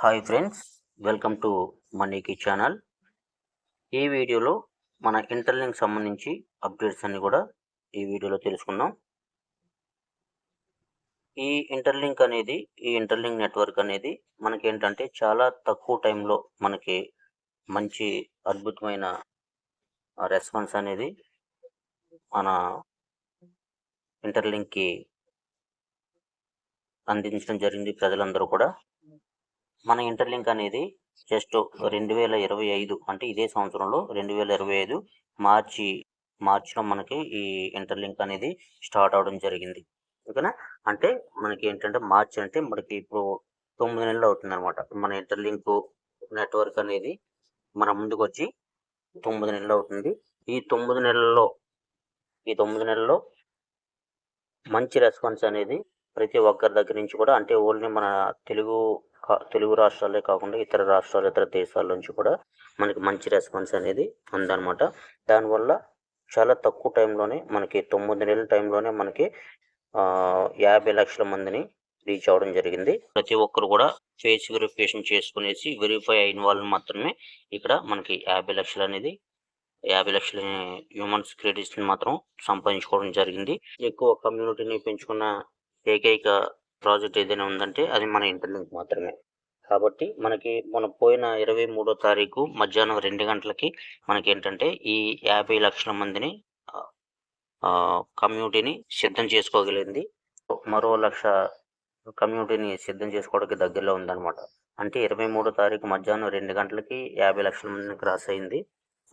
Hi friends welcome to మనీకి channel ఈ వీడియోలో మన ఇంటర్లింక్ సంబంధించి అప్డేట్స్ అన్ని కూడా ఈ వీడియోలో తెలుసుకుందాం. ఈ ఇంటర్లింక్ అనేది ఈ ఇంటర్లింక్ నెట్వర్క్ అనేది మనకి ఏంటంటే చాలా తక్కువ టైంలో మనకి మంచి అద్భుతమైన రెస్పాన్స్ అనేది మన ఇంటర్లింక్కి అందించడం జరిగింది ప్రజలందరూ కూడా. మన ఇంటర్లింక్ అనేది జస్ట్ రెండు వేల ఇరవై ఐదు అంటే ఇదే సంవత్సరంలో రెండు వేల ఇరవై ఐదు మార్చి మార్చిలో మనకి ఈ ఇంటర్లింక్ అనేది స్టార్ట్ అవడం జరిగింది. ఓకేనా? అంటే మనకి ఏంటంటే మార్చి అంటే మనకి ఇప్పుడు తొమ్మిది నెలలు అవుతుంది అనమాట మన ఇంటర్లింక్ నెట్వర్క్ అనేది మన ముందుకు వచ్చి తొమ్మిది నెలలు అవుతుంది. ఈ తొమ్మిది నెలల్లో ఈ తొమ్మిది నెలల్లో మంచి రెస్పాన్స్ అనేది ప్రతి ఒక్కరి దగ్గర నుంచి కూడా అంటే ఓన్లీ మన తెలుగు తెలుగు రాష్ట్రాలే కాకుండా ఇతర రాష్ట్రాలు ఇతర దేశాల నుంచి కూడా మనకి మంచి రెస్పాన్స్ అనేది ఉందన్నమాట. దానివల్ల చాలా తక్కువ టైంలోనే మనకి తొమ్మిది నెలల టైంలోనే మనకి యాభై లక్షల మందిని రీచ్ అవ్వడం జరిగింది. ప్రతి ఒక్కరు కూడా ఫేస్ వెరిఫికేషన్ చేసుకునేసి వెరిఫై అయిన వాళ్ళు మాత్రమే ఇక్కడ మనకి యాభై లక్షలు అనేది యాభై లక్షల హ్యూమన్స్ క్రెడిట్స్ని మాత్రం సంపాదించుకోవడం జరిగింది. ఎక్కువ కమ్యూనిటీని పెంచుకున్న ఏకైక ప్రాజెక్ట్ ఏదైనా ఉందంటే అది మన ఇంటర్లింక్ మాత్రమే. కాబట్టి మనకి మన పోయిన ఇరవై మూడో తారీఖు మధ్యాహ్నం రెండు గంటలకి మనకి ఏంటంటే ఈ యాభై లక్షల మందిని కమ్యూనిటీని సిద్ధం చేసుకోగలిగింది. మరో లక్ష కమ్యూనిటీని సిద్ధం చేసుకోవడానికి దగ్గరలో ఉందన్నమాట. అంటే ఇరవై మూడో తారీఖు మధ్యాహ్నం రెండు గంటలకి యాభై లక్షల మందిని క్రాస్ అయింది.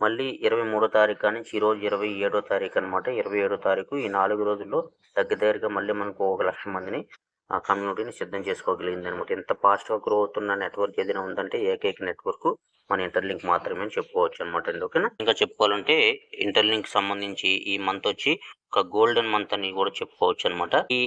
మళ్ళీ ఇరవై మూడో తారీఖు నుంచి ఈ రోజు ఇరవై ఏడో తారీఖు అనమాట ఇరవై ఏడో తారీఖు ఈ నాలుగు రోజుల్లో దగ్గర దగ్గరగా మళ్ళీ మనకు ఒక లక్ష మందిని ఆ కమ్యూనిటీని సిద్ధం చేసుకోగలిగింది అనమాట ఎంత ఫాస్ట్గా గ్రో అవుతున్న నెట్వర్క్ ఏదైనా ఉందంటే ఏకైక నెట్వర్క్ మన ఇంటర్లింక్ మాత్రమే చెప్పుకోవచ్చు అనమాట ఓకేనా? ఇంకా చెప్పుకోవాలంటే ఇంటర్లింక్ సంబంధించి ఈ మంత్ వచ్చి ఒక గోల్డెన్ మంత్ అని కూడా చెప్పుకోవచ్చు అనమాట ఈ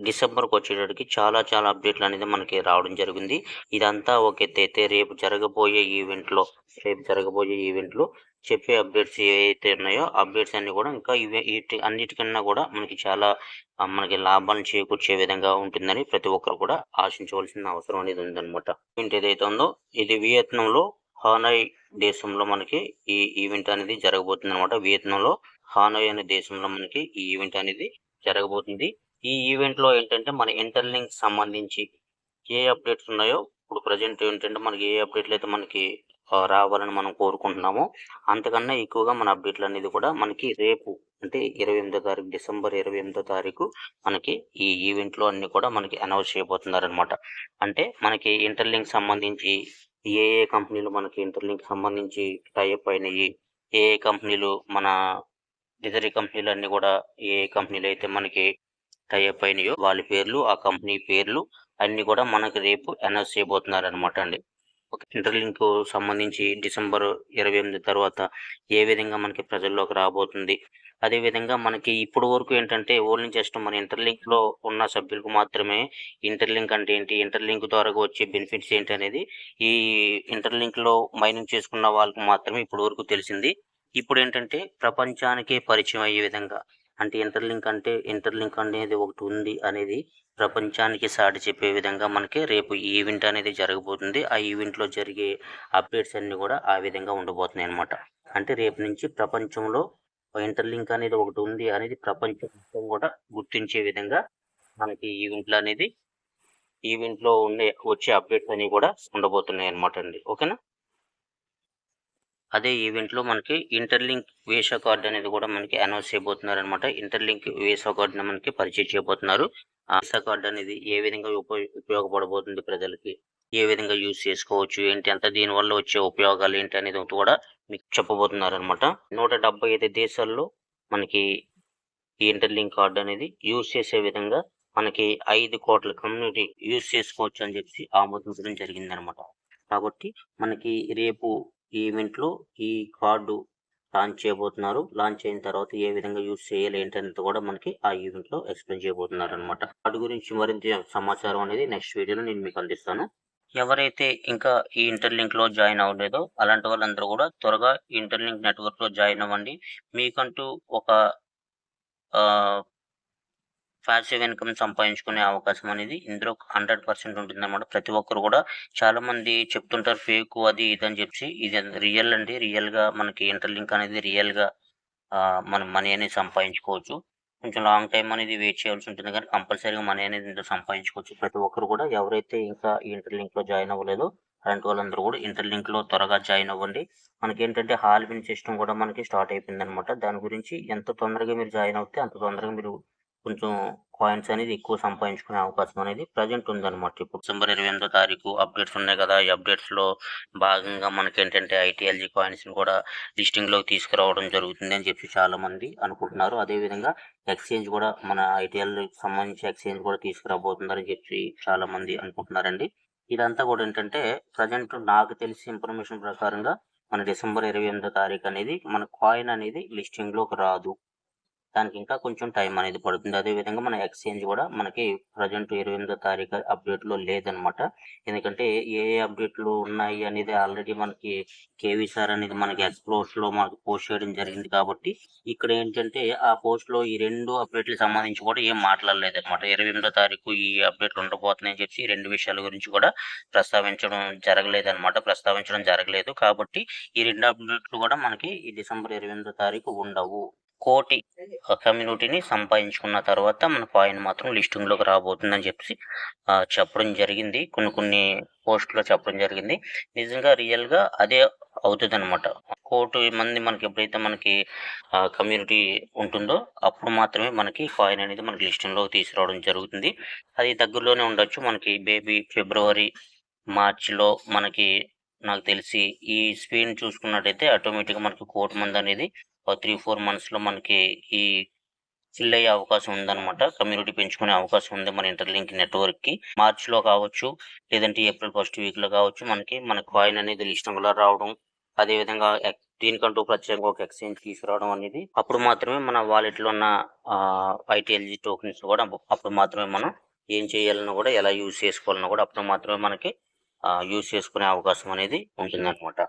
డిసెంబర్కి వచ్చేటప్పటికి చాలా చాలా అప్డేట్లు అనేది మనకి రావడం జరిగింది. ఇదంతా ఒక అయితే రేపు జరగబోయే ఈవెంట్లో రేపు జరగబోయే ఈవెంట్లో చెప్పే అప్డేట్స్ ఏవైతే ఉన్నాయో అప్డేట్స్ అన్ని కూడా ఇంకా ఇవే అన్నిటికన్నా కూడా మనకి చాలా మనకి లాభాలను చేకూర్చే విధంగా ఉంటుందని ప్రతి ఒక్కరు కూడా ఆశించవలసిన అవసరం అనేది ఉందన్నమాట. ఈవెంట్ ఏదైతే ఉందో ఇది వియత్నంలో హానాయ్ దేశంలో మనకి ఈ ఈవెంట్ అనేది జరగబోతుంది అనమాట వియత్నంలో హానాయ్ అనే దేశంలో మనకి ఈ ఈవెంట్ అనేది జరగబోతుంది. ఈ ఈవెంట్లో ఏంటంటే మన ఇంటర్లింక్ సంబంధించి ఏ అప్డేట్స్ ఉన్నాయో ఇప్పుడు ప్రజెంట్ ఏంటంటే మనకి ఏ అప్డేట్లు అయితే మనకి రావాలని మనం కోరుకుంటున్నామో అంతకన్నా ఎక్కువగా మన అప్డేట్లు అనేది కూడా మనకి రేపు అంటే ఇరవై ఎనిమిదో తారీఖు డిసెంబర్ ఇరవై ఎనిమిదో తారీఖు మనకి ఈ ఈవెంట్లో అన్ని కూడా మనకి అనౌన్స్ చేయబోతున్నారనమాట అంటే మనకి ఇంటర్లింక్ సంబంధించి ఏ ఏ కంపెనీలు మనకి ఇంటర్లింక్ సంబంధించి టైప్ అయినాయి ఏ ఏ కంపెనీలు మన ఇతర కంపెనీలు అన్ని కూడా ఏ ఏ కంపెనీలు అయితే మనకి టైప్ అయినాయో వాళ్ళ పేర్లు ఆ కంపెనీ పేర్లు అన్ని కూడా మనకి రేపు అనౌన్స్ చేయబోతున్నారు అనమాట అండి ఇంటర్లింక్ సంబంధించి డిసెంబర్ ఇరవై ఎనిమిది తర్వాత ఏ విధంగా మనకి ప్రజల్లోకి రాబోతుంది? అదే విధంగా మనకి ఇప్పుడు వరకు ఏంటంటే ఓన్లీ జస్ట్ మన ఇంటర్లింక్లో ఉన్న సభ్యులకు మాత్రమే ఇంటర్లింక్ అంటే ఏంటి ఇంటర్లింక్ ద్వారా వచ్చే బెనిఫిట్స్ ఏంటి అనేది ఈ ఇంటర్లింక్లో మైనింగ్ చేసుకున్న వాళ్ళకు మాత్రమే ఇప్పుడు వరకు తెలిసింది. ఇప్పుడు ఏంటంటే ప్రపంచానికే పరిచయం అయ్యే విధంగా అంటే ఇంటర్లింక్ అంటే ఇంటర్లింక్ అనేది ఒకటి ఉంది అనేది ప్రపంచానికి సాటి చెప్పే విధంగా మనకి రేపు ఈవెంట్ అనేది జరగబోతుంది. ఆ ఈవెంట్లో జరిగే అప్డేట్స్ అన్నీ కూడా ఆ విధంగా ఉండబోతున్నాయి అనమాట అంటే రేపు నుంచి ప్రపంచంలో ఇంటర్లింక్ అనేది ఒకటి ఉంది అనేది ప్రపంచం మొత్తం కూడా గుర్తించే విధంగా మనకి ఈవెంట్లు అనేది ఈవెంట్లో ఉండే వచ్చే అప్డేట్స్ అన్నీ కూడా ఉండబోతున్నాయి అనమాట అండి. ఓకేనా? అదే ఈవెంట్లో మనకి ఇంటర్లింక్ వేసా కార్డ్ అనేది కూడా మనకి అనౌన్స్ చేయబోతున్నారు అనమాట ఇంటర్లింక్ వేసా కార్డుని మనకి పరిచయం చేయబోతున్నారు. ఆ వేసా కార్డ్ అనేది ఏ విధంగా ఉపయోగ ఉపయోగపడబోతుంది ప్రజలకి? ఏ విధంగా యూజ్ చేసుకోవచ్చు? ఏంటి? అంత దీని వల్ల వచ్చే ఉపయోగాలు ఏంటి? అనేది కూడా మీకు చెప్పబోతున్నారు అనమాట నూట డెబ్బై ఐదు దేశాల్లో మనకి ఈ ఇంటర్లింక్ కార్డ్ అనేది యూజ్ చేసే విధంగా మనకి ఐదు కోట్ల కమ్యూనిటీ యూజ్ చేసుకోవచ్చు అని చెప్పి ఆమోదించడం జరిగింది అనమాట కాబట్టి మనకి రేపు ఈ ఈవెంట్లో ఈ కార్డు లాంచ్ చేయబోతున్నారు. లాంచ్ అయిన తర్వాత ఏ విధంగా యూజ్ చేయాలి ఏంటనేది కూడా మనకి ఆ ఈవెంట్లో ఎక్స్ప్లెయిన్ చేయబోతున్నారు అనమాట కార్డు గురించి మరింత సమాచారం అనేది నెక్స్ట్ వీడియోలో నేను మీకు అందిస్తాను. ఎవరైతే ఇంకా ఈ ఇంటర్లింక్లో జాయిన్ అవ్వలేదో అలాంటి వాళ్ళందరూ కూడా త్వరగా ఇంటర్లింక్ నెట్వర్క్లో జాయిన్ అవ్వండి. మీకంటూ ఒక ప్యాసివ్ ఇన్కమ్ సంపాదించుకునే అవకాశం అనేది ఇందులో హండ్రెడ్ పర్సెంట్ ఉంటుందన్నమాట. ప్రతి ఒక్కరు కూడా చాలా మంది చెప్తుంటారు ఫేక్ అది ఇది అని చెప్పి ఇది రియల్ అండి. రియల్గా మనకి ఇంటర్లింక్ అనేది రియల్గా మనం మనీ అనేది సంపాదించుకోవచ్చు. కొంచెం లాంగ్ టైం అనేది వెయిట్ చేయాల్సి ఉంటుంది కానీ కంపల్సరీగా మనీ అనేది ఇందులో సంపాదించుకోవచ్చు. ప్రతి ఒక్కరు కూడా ఎవరైతే ఇంకా ఈ ఇంటర్లింక్లో జాయిన్ అవ్వలేదో అలాంటి వాళ్ళందరూ కూడా ఇంటర్లింక్లో త్వరగా జాయిన్ అవ్వండి. మనకి ఏంటంటే హాల్ హాల్విన్ సిస్టమ్ కూడా మనకి స్టార్ట్ అయిపోయింది అనమాట దాని గురించి ఎంత తొందరగా మీరు జాయిన్ అవుతే అంత తొందరగా మీరు కొంచెం కాయిన్స్ అనేది ఎక్కువ సంపాదించుకునే అవకాశం అనేది ప్రజెంట్ ఉందన్నమాట ఇప్పుడు. డిసెంబర్ ఇరవై ఎనిమిదో తారీఖు అప్డేట్స్ ఉన్నాయి కదా. ఈ అప్డేట్స్లో భాగంగా మనకి ఏంటంటే ఐటీఎల్జీ కాయిన్స్ని కూడా లిస్టింగ్లోకి తీసుకురావడం జరుగుతుంది అని చెప్పి చాలా మంది అనుకుంటున్నారు అదేవిధంగా ఎక్స్చేంజ్ కూడా మన ఐటీఎల్ సంబంధించి ఎక్స్చేంజ్ కూడా తీసుకురాబోతుందని చెప్పి చాలా మంది అనుకుంటున్నారండి. ఇదంతా కూడా ఏంటంటే ప్రజెంట్ నాకు తెలిసి ఇన్ఫర్మేషన్ ప్రకారంగా మన డిసెంబర్ ఇరవై ఎనిమిదో తారీఖు అనేది మన కాయిన్ అనేది లిస్టింగ్లోకి రాదు. దానికి ఇంకా కొంచెం టైం అనేది పడుతుంది. అదేవిధంగా మన ఎక్స్చేంజ్ కూడా మనకి ప్రజెంట్ ఇరవై ఎనిమిదో తారీఖు అప్డేట్లో లేదనమాట. ఎందుకంటే ఏ ఏ అప్డేట్లు ఉన్నాయి అనేది ఆల్రెడీ మనకి కేవీ సార్ అనేది మనకి ఎక్స్ప్లోర్స్లో మనకి పోస్ట్ చేయడం జరిగింది కాబట్టి ఇక్కడ ఏంటంటే ఆ పోస్ట్లో ఈ రెండు అప్డేట్లకు సంబంధించి కూడా ఏం మాట్లాడలేదు అనమాట ఇరవై ఎనిమిదో తారీఖు ఈ అప్డేట్లు ఉండబోతున్నాయని చెప్పి రెండు విషయాల గురించి కూడా ప్రస్తావించడం జరగలేదు అనమాట ప్రస్తావించడం జరగలేదు కాబట్టి ఈ రెండు అప్డేట్లు కూడా మనకి ఈ డిసెంబర్ ఇరవై ఎనిమిదో తారీఖు ఉండవు. కోటి కమ్యూనిటీని సంపాదించుకున్న తర్వాత మన కాయిన్ మాత్రం లిస్టింగ్లోకి రాబోతుందని చెప్పి చెప్పడం జరిగింది. కొన్ని కొన్ని పోస్టులో చెప్పడం జరిగింది. నిజంగా రియల్గా అదే అవుతుంది అనమాట కోటి మంది మనకి ఎప్పుడైతే మనకి కమ్యూనిటీ ఉంటుందో అప్పుడు మాత్రమే మనకి కాయిన్ అనేది మనకి లిస్టింగ్లోకి తీసుకురావడం జరుగుతుంది. అది దగ్గరలోనే ఉండొచ్చు. మనకి బేబీ ఫిబ్రవరి మార్చిలో మనకి నాకు తెలిసి ఈ స్పీడ్ చూసుకున్నట్టయితే ఆటోమేటిక్గా మనకి కోటి మంది అనేది ఒక త్రీ ఫోర్ మంత్స్లో మనకి ఈ ఫిల్ అయ్యే అవకాశం ఉందన్నమాట. కమ్యూనిటీ పెంచుకునే అవకాశం ఉంది మన ఇంటర్లింక్ నెట్వర్క్కి మార్చిలో కావచ్చు లేదంటే ఏప్రిల్ ఫస్ట్ వీక్లో కావచ్చు మనకి మన కాయిన్ అనేది లిస్టింగ్లో రావడం అదేవిధంగా దీనికంటూ ప్రత్యేకంగా ఒక ఎక్స్చేంజ్ తీసుకురావడం అనేది అప్పుడు మాత్రమే మన వాలెట్లో ఉన్న ఐటీఎల్జీ టోకెన్స్ కూడా అప్పుడు మాత్రమే మనం ఏం చేయాలన్నా కూడా ఎలా యూజ్ చేసుకోవాలన్నా కూడా అప్పుడు మాత్రమే మనకి యూజ్ చేసుకునే అవకాశం అనేది ఉంటుందన్నమాట.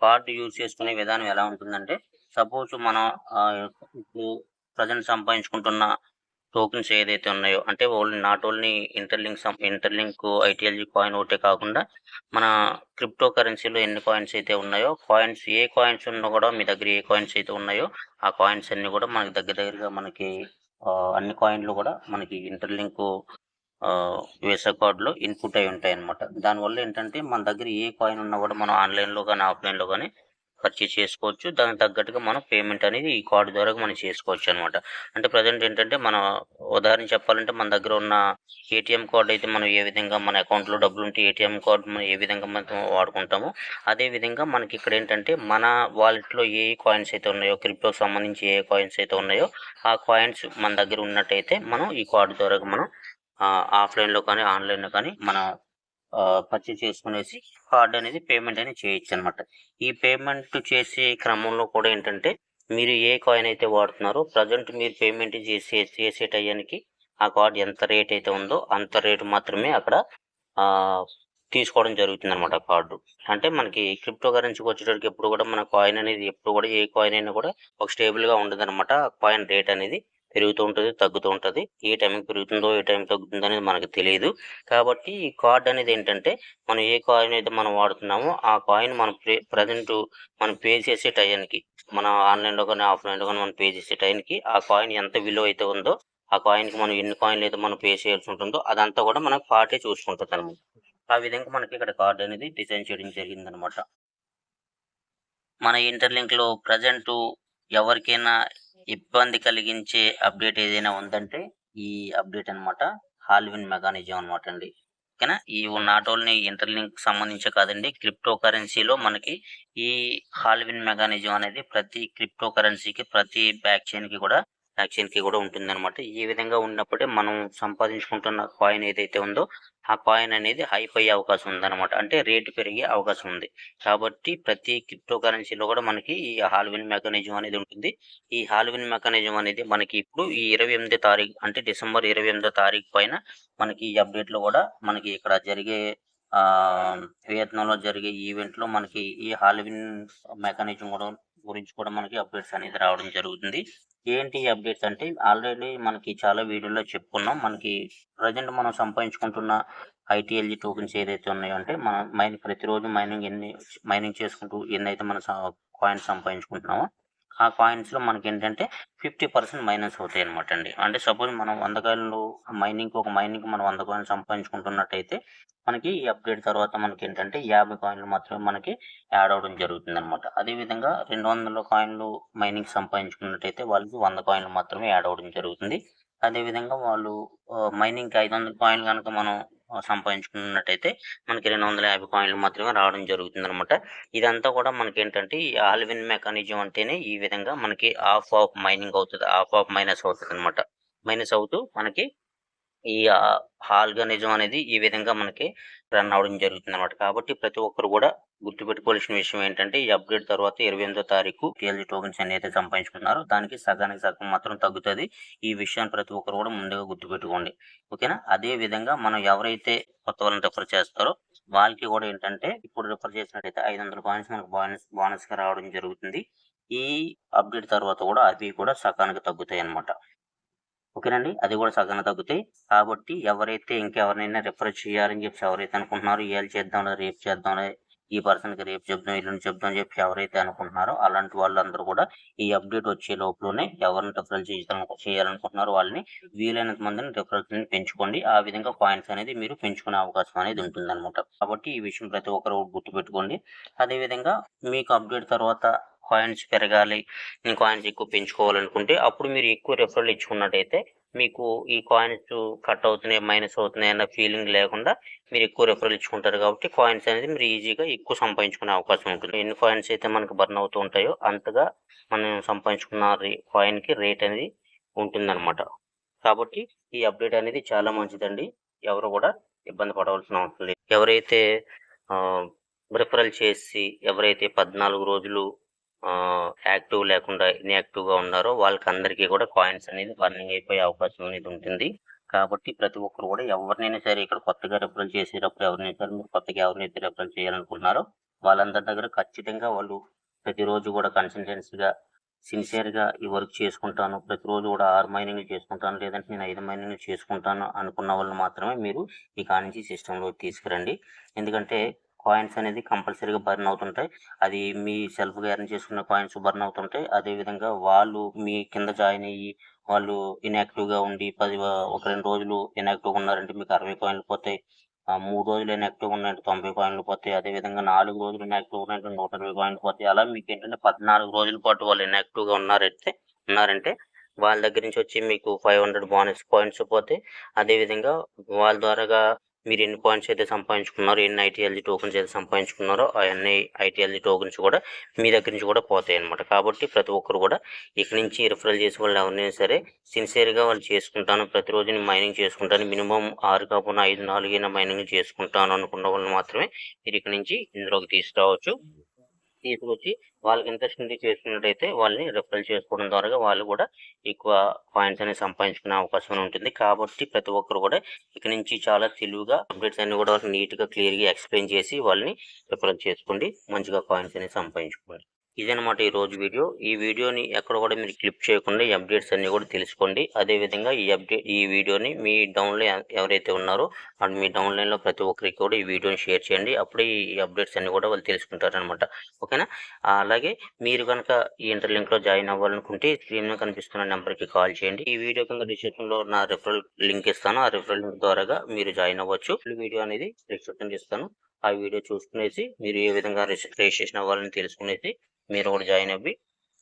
కార్డు యూజ్ చేసుకునే విధానం ఎలా ఉంటుందంటే సపోజ్ మనం ఆ, ఇప్పుడు ప్రజెంట్ సంపాదించుకుంటున్న టోకెన్స్ ఏదైతే ఉన్నాయో అంటే only not only interlink interlink ITLG coin ఒకటే కాకుండా మన క్రిప్టో కరెన్సీలో ఎన్ని కాయిన్స్ అయితే ఉన్నాయో కాయిన్స్ ఏ కాయిన్స్ ఉన్నా కూడా మీ దగ్గర ఏ కాయిన్స్ అయితే ఉన్నాయో ఆ కాయిన్స్ అన్ని కూడా మనకి దగ్గర దగ్గరగా మనకి ఆ, అన్ని కాయిన్లు కూడా మనకి ఇంటర్లింక్ వేసా కార్డులో ఇన్పుట్ అయి ఉంటాయి అనమాట దానివల్ల ఏంటంటే మన దగ్గర ఏ కాయిన్ ఉన్నా కూడా మనం ఆన్లైన్లో కానీ ఆఫ్లైన్లో కానీ పర్చేస్ చేసుకోవచ్చు. దానికి తగ్గట్టుగా మనం పేమెంట్ అనేది ఈ కార్డు ద్వారా మనం చేసుకోవచ్చు అనమాట అంటే ప్రజెంట్ ఏంటంటే మన ఉదాహరణ చెప్పాలంటే మన దగ్గర ఉన్న ఏటీఎం కార్డు అయితే మనం ఏ విధంగా మన అకౌంట్లో డబ్బులు ఉంటే ఏటీఎం కార్డు మనం ఏ విధంగా మనం వాడుకుంటామో అదే విధంగా మనకి ఇక్కడ ఏంటంటే మన వాలెట్లో ఏ కాయిన్స్ అయితే ఉన్నాయో క్రిప్టోకి సంబంధించి ఏ కాయిన్స్ అయితే ఉన్నాయో ఆ కాయిన్స్ మన దగ్గర ఉన్నట్టయితే మనం ఈ కార్డు ద్వారా మనం ఆఫ్లైన్లో కానీ ఆన్లైన్లో కానీ మన పర్చేస్ చేసుకునేసి కార్డ్ అనేది పేమెంట్ అనేది చేయొచ్చు అనమాట ఈ పేమెంట్ చేసే క్రమంలో కూడా ఏంటంటే మీరు ఏ కాయిన్ అయితే వాడుతున్నారో ప్రజెంట్ మీరు పేమెంట్ చేసే చేసే టయానికి ఆ కార్డ్ ఎంత రేట్ అయితే ఉందో అంత రేటు మాత్రమే అక్కడ ఆ, తీసుకోవడం జరుగుతుంది అనమాట కార్డు. అంటే మనకి క్రిప్టో కరెన్సీకి వచ్చేటప్పటికి ఎప్పుడు కూడా మన కాయిన్ అనేది ఎప్పుడు కూడా ఏ కాయిన్ అయినా కూడా ఒక స్టేబుల్గా ఉండదు అనమాట కాయిన్ రేట్ అనేది. పెరుగుతూ ఉంటుంది తగ్గుతూ ఉంటుంది. ఏ టైంకి పెరుగుతుందో ఏ టైం తగ్గుతుందో అనేది మనకు తెలియదు. కాబట్టి ఈ కార్డ్ అనేది ఏంటంటే మనం ఏ కాయిన్ అయితే మనం వాడుతున్నామో ఆ కాయిన్ మనం ప్రజెంట్ మనం పే చేసే టైంకి మన ఆన్లైన్లో కానీ ఆఫ్లైన్లో కానీ మనం పే చేసే టైంకి ఆ కాయిన్ ఎంత విలువ అయితే ఉందో ఆ కాయిన్కి మనం ఎన్ని కాయిన్లు అయితే మనం పే చేయాల్సి ఉంటుందో అదంతా కూడా మనకు పార్టీ చూసుకుంటుంది అనమాట. ఆ విధంగా మనకి ఇక్కడ కార్డ్ అనేది డిజైన్ చేయడం జరిగిందనమాట. మన ఇంటర్లింక్లో ప్రజెంట్ ఎవరికైనా ఇబ్బంది కలిగించే అప్డేట్ ఏదైనా ఉందంటే ఈ అప్డేట్ అన్నమాట. హాల్విన్ మెకానిజం అనమాట అండి. ఓకేనా? ఈ నాట్ ఓన్లీ ఇంటర్లింక్ సంబంధించే కాదండి. క్రిప్టో కరెన్సీలో మనకి ఈ హాల్విన్ మెకానిజం అనేది ప్రతి క్రిప్టో కరెన్సీకి ప్రతి బ్యాక్ చైన్కి కూడా బ్యాక్ చైన్కి కూడా ఉంటుందన్నమాట. ఈ విధంగా ఉన్నప్పుడే మనం సంపాదించుకుంటున్న కాయిన్ ఏదైతే ఉందో ఆ కాయిన్ అనేది హైప్ అయ్యే అవకాశం ఉందన్నమాట. అంటే రేటు పెరిగే అవకాశం ఉంది. కాబట్టి ప్రతి క్రిప్టో కరెన్సీలో కూడా మనకి ఈ హాల్విన్ మెకానిజం అనేది ఉంటుంది. ఈ హాల్విన్ మెకానిజం అనేది మనకి ఇప్పుడు ఈ ఇరవై ఎనిమిదో తారీఖు అంటే డిసెంబర్ ఇరవై ఎనిమిదో తారీఖు పైన మనకి ఈ అప్డేట్లో కూడా మనకి ఇక్కడ జరిగే ఆ వియత్నంలో జరిగే ఈవెంట్లో మనకి ఈ హాల్విన్ మెకానిజం కూడా గురించి కూడా మనకి అప్డేట్స్ అనేది రావడం జరుగుతుంది. ఏంటి అప్డేట్స్ అంటే ఆల్రెడీ మనకి చాలా వీడియోలో చెప్పుకున్నాం. మనకి ప్రజెంట్ మనం సంపాదించుకుంటున్న ఐటీఎల్జీ టోకెన్స్ ఏదైతే ఉన్నాయో అంటే మనం మైనింగ్ ప్రతిరోజు మైనింగ్ ఎన్ని మైనింగ్ చేసుకుంటూ ఎన్నైతే మనం కాయిన్స్ సంపాదించుకుంటున్నామో ఆ కాయిన్స్లో మనకి ఏంటంటే ఫిఫ్టీ పర్సెంట్ మైనస్ అవుతాయి అనమాట అండి. అంటే సపోజ్ మనం వంద కాయిన్లు మైనింగ్ ఒక మైనింగ్ మనం వంద కాయిన్లు సంపాదించుకుంటున్నట్టయితే మనకి ఈ అప్డేట్ తర్వాత మనకి ఏంటంటే యాభై కాయిన్లు మాత్రమే మనకి యాడ్ అవడం జరుగుతుంది అనమాట అదేవిధంగా రెండు వందల కాయిన్లు మైనింగ్ సంపాదించుకున్నట్టయితే వాళ్ళకి వంద కాయిన్లు మాత్రమే యాడ్ అవడం జరుగుతుంది. అదేవిధంగా వాళ్ళు మైనింగ్కి ఐదు వందల కాయిన్లు కనుక మనం సంపాదించుకున్నట్టయితే మనకి రెండు వందల యాభై కాయిన్లు మాత్రమే రావడం జరుగుతుంది అనమాట ఇదంతా కూడా మనకి ఏంటంటే ఈ ఆల్విన్ మెకానిజం అంటేనే ఈ విధంగా మనకి ఆఫ్ ఆఫ్ మైనింగ్ అవుతుంది. ఆఫ్ ఆఫ్ మైనస్ అవుతుంది అనమాట మైనస్ అవుతూ మనకి ఈ ఆల్గనిజం అనేది ఈ విధంగా మనకి రన్ అవడం జరుగుతుంది అనమాట కాబట్టి ప్రతి ఒక్కరు కూడా గుర్తుపెట్టుకోవాల్సిన విషయం ఏంటంటే ఈ అప్డేట్ తర్వాత ఇరవై ఎనిమిదో తారీఖు టీఎల్జీ టోకెన్స్ అని అయితే సంపాదించుకున్నారో. దానికి సగానికి సగం మాత్రం తగ్గుతుంది. ఈ విషయాన్ని ప్రతి ఒక్కరు కూడా ముందుగా గుర్తుపెట్టుకోండి. ఓకేనా? అదే విధంగా మనం ఎవరైతే కొత్త వాళ్ళని రిఫర్ చేస్తారో వాళ్ళకి కూడా ఏంటంటే ఇప్పుడు రిఫర్ చేసినట్టయితే ఐదు వందల పాయింట్స్ మనకు బోనస్ బోనస్గా రావడం జరుగుతుంది. ఈ అప్డేట్ తర్వాత కూడా అవి కూడా సగానికి తగ్గుతాయి అన్నమాట ఓకేనండి? అది కూడా సగం తగ్గుతాయి. కాబట్టి ఎవరైతే ఇంకెవరినైనా రిఫర్ చేయాలని చెప్పి ఎవరైతే అనుకుంటున్నారో ఇవాళ చేద్దాం రేపు చేద్దాం ఈ పర్సన్కి రేపు చెప్దాం ఎల్లుండి చెప్దాం చెప్పి ఎవరైతే అనుకుంటున్నారో అలాంటి వాళ్ళందరూ కూడా ఈ అప్డేట్ వచ్చే లోపలనే ఎవరిని రిఫరల్ చేయాలనుకుంటున్నారో వాళ్ళని వీలైనంత మందిని రిఫరల్స్ని పెంచుకోండి. ఆ విధంగా పాయింట్స్ అనేది మీరు పెంచుకునే అవకాశం అనేది ఉంటుందన్నమాట. కాబట్టి ఈ విషయం ప్రతి ఒక్కరు గుర్తుపెట్టుకోండి. అదేవిధంగా మీకు అప్డేట్ తర్వాత కాయిన్స్ పెరగాలి నేను కాయిన్స్ ఎక్కువ పెంచుకోవాలనుకుంటే అప్పుడు మీరు ఎక్కువ రెఫరల్ ఇచ్చుకున్నట్టయితే మీకు ఈ కాయిన్స్ కట్ అవుతున్నాయి మైనస్ అవుతున్నాయి అన్న ఫీలింగ్ లేకుండా మీరు ఎక్కువ రెఫరల్ ఇచ్చుకుంటారు కాబట్టి కాయిన్స్ అనేది మీరు ఈజీగా ఎక్కువ సంపాదించుకునే అవకాశం ఉంటుంది. ఎన్ని కాయిన్స్ అయితే మనకు బర్న్ అవుతూ ఉంటాయో అంతగా మనం సంపాదించుకున్న కాయిన్కి రేట్ అనేది ఉంటుందన్నమాట. కాబట్టి ఈ అప్డేట్ అనేది చాలా మంచిదండి. ఎవరు కూడా ఇబ్బంది పడవలసిన అవసరం లేదు. ఎవరైతే రిఫరల్ చేసి ఎవరైతే పద్నాలుగు రోజులు యాక్టివ్ లేకుండా ఇన్యాక్టివ్గా ఉన్నారో వాళ్ళకి అందరికీ కూడా కాయిన్స్ అనేది బర్నింగ్ అయిపోయే అవకాశం అనేది ఉంటుంది. కాబట్టి ప్రతి ఒక్కరు కూడా ఎవరినైనా సరే ఇక్కడ కొత్తగా రెఫరల్ చేసేటప్పుడు ఎవరినైనా సరే మీరు కొత్తగా ఎవరినైతే రెఫరల్ చేయాలనుకున్నారో వాళ్ళందరి దగ్గర ఖచ్చితంగా వాళ్ళు ప్రతిరోజు కూడా కన్సిస్టెన్సీగా సిన్సియర్గా ఈ వర్క్ చేసుకుంటాను. ప్రతిరోజు కూడా ఆరు మైనింగ్ చేసుకుంటాను. లేదంటే నేను ఐదు మైనింగ్ చేసుకుంటాను అనుకున్న వాళ్ళు మాత్రమే మీరు ఈ కానించి సిస్టంలో తీసుకురండి. ఎందుకంటే కాయిన్స్ అనేది కంపల్సరీగా బర్న్ అవుతుంటాయి. అది మీ సెల్ఫ్గా ఎర్న్ చేసుకున్న కాయిన్స్ బర్న్ అవుతుంటాయి. అదేవిధంగా వాళ్ళు మీ కింద జాయిన్ అయ్యి వాళ్ళు ఇన్యాక్టివ్గా ఉండి పది ఒక రెండు రోజులు ఇన్యాక్టివ్ ఉన్నారంటే మీకు అరవై కాయిన్లు పోతాయి. ఆ మూడు రోజులు ఇన్యాక్టివ్ ఉన్నాయంటే తొంభై కాయిన్లు పోతాయి. అదే విధంగా నాలుగు రోజులు ఇన్యాక్టివ్ ఉన్నాయంటే నూట ఇరవై కాయిన్లు పోతాయి. అలా మీకు ఏంటంటే పద్నాలుగు రోజుల పాటు వాళ్ళు ఇన్యాక్టివ్గా ఉన్నారంటే ఉన్నారంటే వాళ్ళ దగ్గర నుంచి వచ్చి మీకు ఫైవ్ హండ్రెడ్ బోనస్ పాయింట్స్ పోతే అదే విధంగా వాళ్ళ ద్వారాగా మీరు ఎన్ని పాయింట్స్ అయితే సంపాదించుకున్నారో ఎన్ని ఐటీఎల్జీ టోకెన్స్ అయితే సంపాదించుకున్నారో అవన్నీ ఐటీఎల్జీ టోకెన్స్ కూడా మీ దగ్గర నుంచి కూడా పోతాయి అన్నమాట. కాబట్టి ప్రతి ఒక్కరు కూడా ఇక్కడి నుంచి రిఫరల్ చేసే వాళ్ళు ఎవరైనా సరే సిన్సియర్గా వాళ్ళు చేసుకుంటాను ప్రతిరోజు నేను మైనింగ్ చేసుకుంటాను మినిమం ఆరు కాకుండా ఐదు నాలుగైనా మైనింగ్ చేసుకుంటాను అనుకున్న వాళ్ళు మాత్రమే మీరు ఇక్కడి నుంచి ఇందులోకి తీసుకురావచ్చు. తీసుకొచ్చి వాళ్ళకి ఇంట్రెస్ట్ చేసుకున్నట్టయితే వాళ్ళని రిఫరల్ చేసుకోవడం ద్వారా వాళ్ళు కూడా ఎక్కువ పాయింట్స్ అనేవి సంపాదించుకునే అవకాశం ఉంటుంది. కాబట్టి ప్రతి ఒక్కరు కూడా ఇక్కడ నుంచి చాలా తెలివిగా అప్డేట్స్ అన్ని కూడా నీట్గా క్లియర్గా ఎక్స్ప్లెయిన్ చేసి వాళ్ళని రిఫరల్ చేసుకోండి. మంచిగా కాయిన్స్ అనేవి సంపాదించుకోండి. ఇదనమాట ఈ రోజు వీడియో. ఈ వీడియోని ఎక్కడ కూడా మీరు క్లిప్ చేయకుండా ఈ అప్డేట్స్ అన్ని కూడా తెలుసుకోండి. అదే విధంగా ఈ అప్డేట్ ఈ వీడియోని మీ డౌన్లో ఎవరైతే ఉన్నారో అండ్ మీ డౌన్లైన్లో ప్రతి ఒక్కరికి కూడా ఈ వీడియోని షేర్ చేయండి. అప్పుడే ఈ అప్డేట్స్ అన్ని కూడా వాళ్ళు తెలుసుకుంటారు అనమాట ఓకేనా? అలాగే మీరు కనుక ఈ ఇంటర్ లింక్లో జాయిన్ అవ్వాలనుకుంటే స్క్రీన్ కనిపిస్తున్న నెంబర్కి కాల్ చేయండి. ఈ వీడియో కింద డిస్క్రిప్షన్లో నా రిఫరల్ లింక్ ఇస్తాను. ఆ రిఫరల్ లింక్ ద్వారా మీరు జాయిన్ అవ్వచ్చు. వీడియో అనేది డిస్క్రిప్షన్ ఇస్తాను. ఆ వీడియో చూసుకునేసి మీరు ఏ విధంగా రిజిస్ట్రేషన్ అవ్వాలని తెలుసుకునేసి మీరు కూడా జాయిన్ అవ్వి.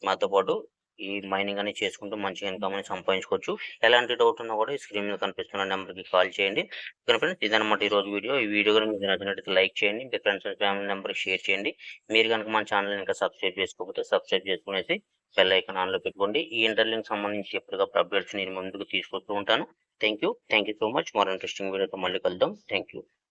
మాతో పాటు ఈ మైనింగ్ అనేది చేసుకుంటూ మంచిగా ఇన్కమ్ అనేది సంపాదించుకోవచ్చు. ఎలాంటి డౌట్ ఉన్నా కూడా ఈ స్క్రీన్ మీద కనిపిస్తున్న నెంబర్కి కాల్ చేయండి. ఫ్రెండ్స్ ఇదనమాట ఈ రోజు వీడియో ఈ వీడియో కనుక మీకు నచ్చినట్లయితే లైక్ చేయండి. మీ friends and family number share చేయండి. మీరు కనుక మన ఛానల్ ఇంకా సబ్స్క్రైబ్ చేసుకోకపోతే సబ్స్క్రైబ్ చేసుకునేసి బెల్ ఐకాన్ ఆన్లో పెట్టుకోండి. ఈ ఇంటర్లింక్ సంబంధించి ఎప్పటికప్పుడు అప్డేట్స్ నేను ముందుకు తీసుకొస్తూ ఉంటాను. Thank you thank you so much మరో ఇంట్రెస్టింగ్ వీడియోతో మళ్ళీ కలుద్దాం. Thank you